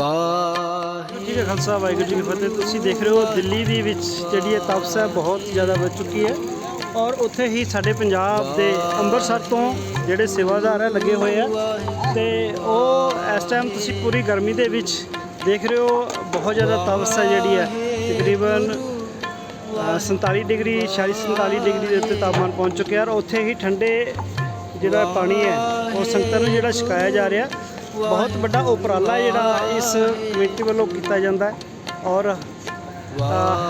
ਵਾਹ ਜੀ ਕਾ ਖਾਲਸਾ ਵਾਹਿਗੁਰੂ ਜੀ ਕੀ ਫਤਿਹ। ਤੁਸੀਂ ਦੇਖ ਰਹੇ ਹੋ ਦਿੱਲੀ ਦੇ ਵਿੱਚ ਜਿਹੜੀ ਇਹ ਤਪਸ ਹੈ ਬਹੁਤ ਜ਼ਿਆਦਾ ਵੱਧ ਚੁੱਕੀ ਹੈ। ਔਰ ਉੱਥੇ ਹੀ ਸਾਡੇ ਪੰਜਾਬ ਦੇ ਅੰਮ੍ਰਿਤਸਰ ਤੋਂ ਜਿਹੜੇ ਸੇਵਾਦਾਰ ਹੈ ਲੱਗੇ ਹੋਏ ਆ। ਤੇ ਉਹ ਇਸ ਟਾਈਮ ਤੁਸੀਂ ਪੂਰੀ ਗਰਮੀ ਦੇ ਵਿੱਚ ਦੇਖ ਰਹੇ ਹੋ ਬਹੁਤ ਜ਼ਿਆਦਾ ਤਪਸ ਹੈ ਜਿਹੜੀ ਹੈ। ਤਕਰੀਬਨ ਅ, 47 ਡਿਗਰੀ 46 47 ਡਿਗਰੀ ਦੇ ਉੱਤੇ ਤਾਪਮਾਨ ਪਹੁੰਚ ਚੁੱਕਿਆ ਔਰ ਉੱਥੇ ਹੀ ਠੰਡੇ ਜਿਹੜਾ ਪਾਣੀ ਹੈ ਉਹ ਸੰਗਤਾਂ ਨੂੰ ਜਿਹੜਾ ਛਕਾਇਆ ਜਾ ਰਿਹਾ। ਬਹੁਤ ਵੱਡਾ ਉਪਰਾਲਾ ਜਿਹੜਾ ਇਸ ਕਮੇਟੀ ਵੱਲੋਂ ਕੀਤਾ ਜਾਂਦਾ ਔਰ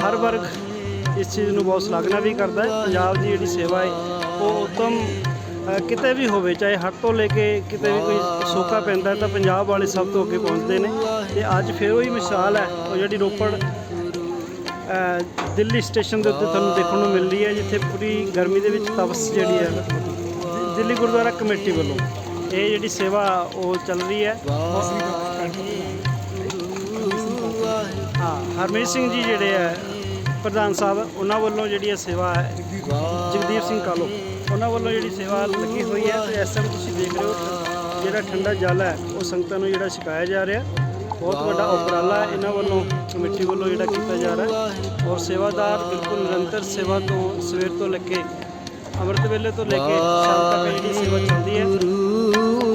ਹਰ ਵਰਗ ਇਸ ਚੀਜ਼ ਨੂੰ ਬਹੁਤ ਸ਼ਲਾਘਨਾ ਵੀ ਕਰਦਾ ਹੈ। ਪੰਜਾਬ ਦੀ ਜਿਹੜੀ ਸੇਵਾ ਹੈ, ਉਹ ਉਤਮ ਕਿਤੇ ਵੀ ਹੋਵੇ, ਚਾਹੇ ਹੱਟ ਤੋਂ ਲੈ ਕੇ ਕਿਤੇ ਵੀ ਕੋਈ ਸੋਕਾ ਪੈਂਦਾ ਤਾਂ ਪੰਜਾਬ ਵਾਲੇ ਸਭ ਤੋਂ ਅੱਗੇ ਪਹੁੰਚਦੇ ਨੇ। ਤੇ ਅੱਜ ਫਿਰ ਉਹੀ ਮਿਸਾਲ ਹੈ, ਉਹ ਜਿਹੜੀ ਰੋਪੜ ਦਿੱਲੀ ਸਟੇਸ਼ਨ ਦੇ ਉੱਤੇ ਤੁਹਾਨੂੰ ਦੇਖਣ ਨੂੰ ਮਿਲਦੀ ਹੈ, ਜਿੱਥੇ ਪੂਰੀ ਗਰਮੀ ਦੇ ਵਿੱਚ ਤਪਸ ਜਿਹੜੀ ਹੈ, ਦਿੱਲੀ ਗੁਰਦੁਆਰਾ ਕਮੇਟੀ ਵੱਲੋਂ। ਇਹ ਜਿਹੜੀ ਸੇਵਾ ਉਹ ਚੱਲ ਰਹੀ ਹੈ। ਹਾਂ ਹਰਮੀਤ ਸਿੰਘ ਜੀ ਜਿਹੜੇ ਹੈ ਪ੍ਰਧਾਨ ਸਾਹਿਬ, ਉਹਨਾਂ ਵੱਲੋਂ ਜਿਹੜੀ ਇਹ ਸੇਵਾ ਹੈ, ਜਗਦੀਪ ਸਿੰਘ ਕਾਲੋ, ਉਹਨਾਂ ਵੱਲੋਂ ਜਿਹੜੀ ਸੇਵਾ ਲੱਗੀ ਹੋਈ ਹੈ, ਤੇ ਇਸ ਟਾਈਮ ਤੁਸੀਂ ਦੇਖ ਰਹੇ ਹੋ ਜਿਹੜਾ ਠੰਡਾ ਜਲ ਹੈ, ਉਹ ਸੰਗਤਾਂ ਨੂੰ ਜਿਹੜਾ ਛਕਾਇਆ ਜਾ ਰਿਹਾ। ਬਹੁਤ ਵੱਡਾ ਉਪਰਾਲਾ ਇਹਨਾਂ ਵੱਲੋਂ ਕਮੇਟੀ ਵੱਲੋਂ ਜਿਹੜਾ ਕੀਤਾ ਜਾ ਰਿਹਾ ਔਰ ਸੇਵਾਦਾਰ ਬਿਲਕੁਲ ਨਿਰੰਤਰ ਸੇਵਾ ਤੋਂ ਸਵੇਰ ਤੋਂ ਲੈ ਕੇ ਅੰਮ੍ਰਿਤ ਵੇਲੇ ਤੋਂ ਲੈ ਕੇ ਸ਼ਾਮ ਤੱਕ ਜਿਹੜੀ ਸੇਵਾ ਚੱਲਦੀ ਹੈ।